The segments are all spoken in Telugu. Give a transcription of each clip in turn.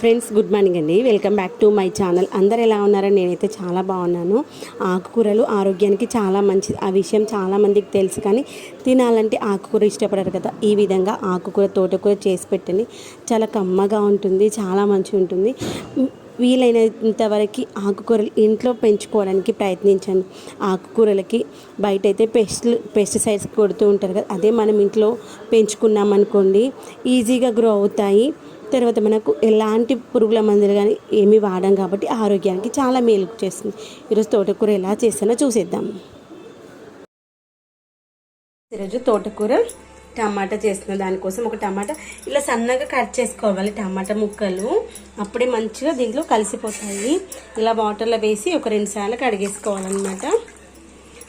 ఫ్రెండ్స్ గుడ్ మార్నింగ్ అండి. Welcome back to my channel అందరు ఎలా ఉన్నారని నేనైతే చాలా బాగున్నాను. ఆకుకూరలు ఆరోగ్యానికి చాలా మంచిది ఆ విషయం చాలా మందికి తెలుసు కానీ తినాలంటే ఆకుకూర ఇష్టపడరు కదా. ఈ విధంగా ఆకుకూర తోటకూర చేసి పెట్టండి. చాలా కమ్మగా ఉంటుంది చాలా మంచిగా ఉంటుంది. వీలైనంత వరకు ఆకుకూరలు ఇంట్లో పెంచుకోవడానికి ప్రయత్నించండి. ఆకుకూరలకి బయట అయితే పెస్ట్ పెస్టిసైడ్స్ కొడుతూ ఉంటారు కదా. అదే మనం ఇంట్లో పెంచుకున్నామనుకోండి ఈజీగా గ్రో అవుతాయి. తర్వాత మనకు ఎలాంటి పురుగుల మందులు కానీ ఏమీ వాడం కాబట్టి ఆరోగ్యానికి చాలా మేలు చేస్తుంది. ఈరోజు తోటకూర ఎలా చేస్తానో చూసేద్దాం. ఈరోజు తోటకూర టమాటా చేస్తున్న దానికోసం ఒక టమాటా ఇలా సన్నగా కట్ చేసుకోవాలి. టమాటా ముక్కలు అప్పుడే మంచిగా దీంట్లో కలిసిపోతాయి. ఇలా వాటర్లో వేసి ఒక రెండు సార్లు కడిగేసుకోవాలన్నమాట.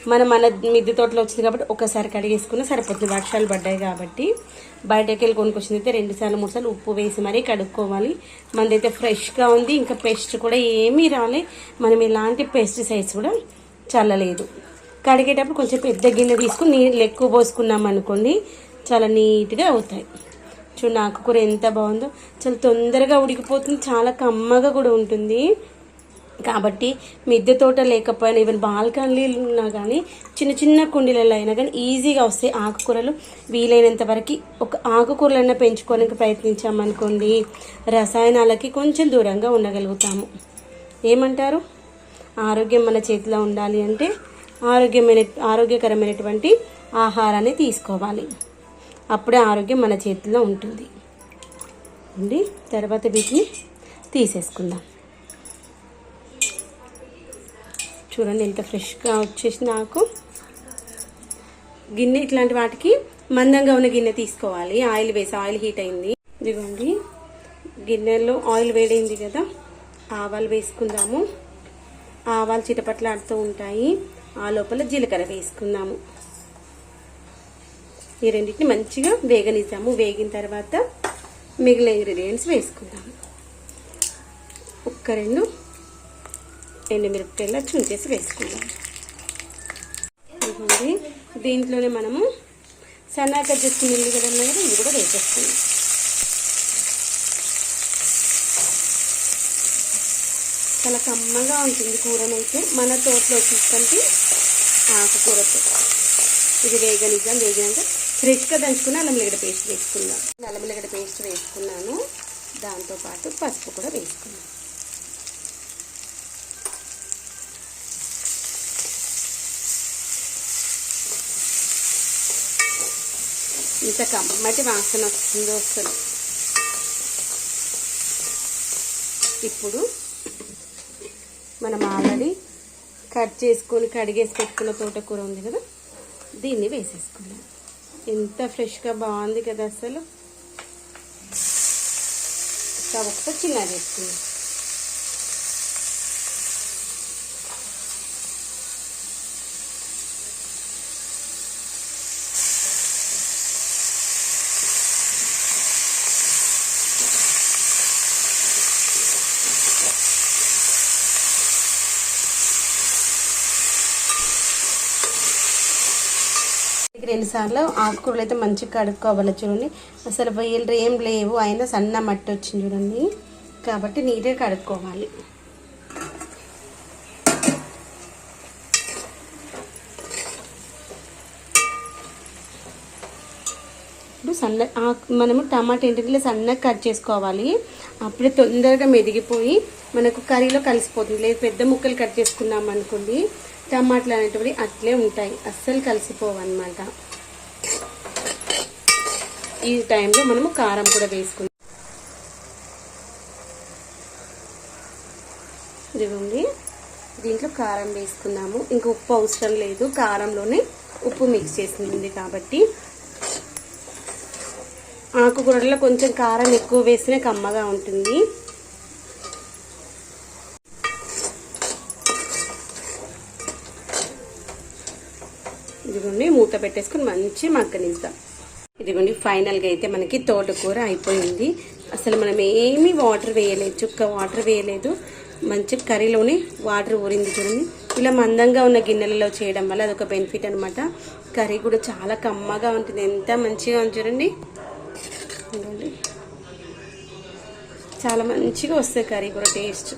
మనం మన మిద్దె తోటలో వచ్చింది కాబట్టి ఒకసారి కడిగేసుకున్న సరిపోతుంది. వర్షాలు పడ్డాయి కాబట్టి బయటకి వెళ్ళి కొనుక్కొచ్చింది అయితే రెండు సార్లు మూడు సార్లు ఉప్పు వేసి మరీ కడుక్కోవాలి. మనదైతే ఫ్రెష్గా ఉంది ఇంకా పెస్ట్ కూడా ఏమీ రాలే. మనం ఎలాంటి పెస్టిసైడ్స్ కూడా చల్లలేదు. కడిగేటప్పుడు కొంచెం పెద్ద గిన్నె తీసుకుని నీళ్ళు ఎక్కువ పోసుకున్నాం అనుకోండి చాలా నీట్గా అవుతాయి. చూడండి ఆకుకూర ఎంత బాగుందో. చాలా తొందరగా ఉడికిపోతుంది చాలా కమ్మగా కూడా ఉంటుంది. కాబట్టి మిద్దె తోట లేకపోయినా ఈవెన్ బాల్కనీలు ఉన్నా కానీ చిన్న చిన్న కుండీలలో అయినా కానీ ఈజీగా వస్తాయి ఆకుకూరలు. వీలైనంత వరకు ఒక ఆకుకూరలైనా పెంచుకోవడానికి ప్రయత్నించామనుకోండి రసాయనాలకి కొంచెం దూరంగా ఉండగలుగుతాము. ఏమంటారు? ఆరోగ్యం మన చేతిలో ఉండాలి అంటే ఆరోగ్యమైన ఆరోగ్యకరమైనటువంటి ఆహారాన్ని తీసుకోవాలి. అప్పుడే ఆరోగ్యం మన చేతిలో ఉంటుంది. అండి తర్వాత వీటిని తీసేసుకుందాం. చూడండి ఎంత ఫ్రెష్గా వచ్చేసి నాకు. గిన్నె ఇట్లాంటి వాటికి మందంగా ఉన్న గిన్నె తీసుకోవాలి. ఆయిల్ వేసి ఆయిల్ హీట్ అయింది. ఇదిగోండి. గిన్నెలో ఆయిల్ వేడైంది కదా. ఆవాలు వేసుకుందాము. ఆవాలు చిటపట్లాడుతూ ఉంటాయి. ఆ లోపల జీలకర్ర వేసుకుందాము. ఈ రెండింటిని మంచిగా వేగనిద్దాము. వేగిన తర్వాత మిగిలిన ఇంగ్రీడియంట్స్ వేసుకుందాము. ఒక్క రెండు ఎండుమిరపకాయలు చుంచేసి వేసుకుందాం. ఇదిగోండి. దీంట్లోనే మనము సన్నాక చేసుకుని ఇల్లు కదా ఉన్నాయి కదా ఇవి కూడా వేసేస్తున్నాం చాలా కమ్మగా ఉంటుంది కూరనైతే. మన తోటలో తీసుకుంటే ఆకుకూరతో. ఇది వేగనిద్దాం వేగినాక ఫ్రెష్గా దంచుకుని అల్లం పేస్ట్ వేసుకుందాం. అల్లం పేస్ట్ వేసుకున్నాను. దాంతోపాటు పసుపు కూడా వేసుకున్నాను ఇంత కమ్మటి వాసన వస్తుందో అసలు. ఇప్పుడు మనం ఆల్రెడీ కట్ చేసుకొని కడిగేసి పెట్టుకున్న తోటకూర ఉంది కదా దీన్ని వేసేసుకున్నాం ఎంత ఫ్రెష్గా బాగుంది కదా అసలు. స్టవ్ ఒకసారి చిన్న వేసుకున్నాం రెండు సార్లు ఆకుకూరలు అయితే మంచిగా కడుక్కోవాలి చూడండి. అసలు వేలు ఏం లేవు అయినా సన్న మట్టి వచ్చింది చూడండి. కాబట్టి నీట్గా కడుక్కోవాలి. ఇప్పుడు సన్న మనము టమాటా ఏంటంటే సన్నగా కట్ చేసుకోవాలి. అప్పుడే తొందరగా మెదిగిపోయి మనకు కర్రీలో కలిసిపోతుంది. లేదు పెద్ద ముక్కలు కట్ చేసుకున్నాం అనుకోండి. టమాటాలు అనేటివి అట్లే ఉంటాయి. అస్సలు కలిసిపోవన్నమాట. ఈ టైంలో మనము కారం కూడా వేసుకుందాం. ఇదిగోండి. దీంట్లో కారం వేసుకున్నాము ఇంకా ఉప్పు అవసరం లేదు. కారంలోనే ఉప్పు మిక్స్ చేసింది కాబట్టి. ఆకుకూరలో కొంచెం కారం ఎక్కువ వేస్తేనే కమ్మగా ఉంటుంది. ఇదిగోండి మూత పెట్టేసుకుని మంచి మగ్గనిద్దాం. ఇదిగోండి ఫైనల్గా అయితే మనకి తోటకూర అయిపోయింది. అసలు మనం ఏమీ వాటర్ వేయలేదు చుక్క వాటర్ వేయలేదు. మంచి కర్రీలోనే వాటర్ ఊరింది చూడండి. ఇలా మందంగా ఉన్న గిన్నెలలో చేయడం వల్ల అదొక బెనిఫిట్ అనమాట కర్రీ కూడా చాలా కమ్మగా ఉంటుంది ఎంత మంచిగా ఉంది చూడండి. చాలా మంచిగా వస్తుంది కర్రీ కూడా టేస్ట్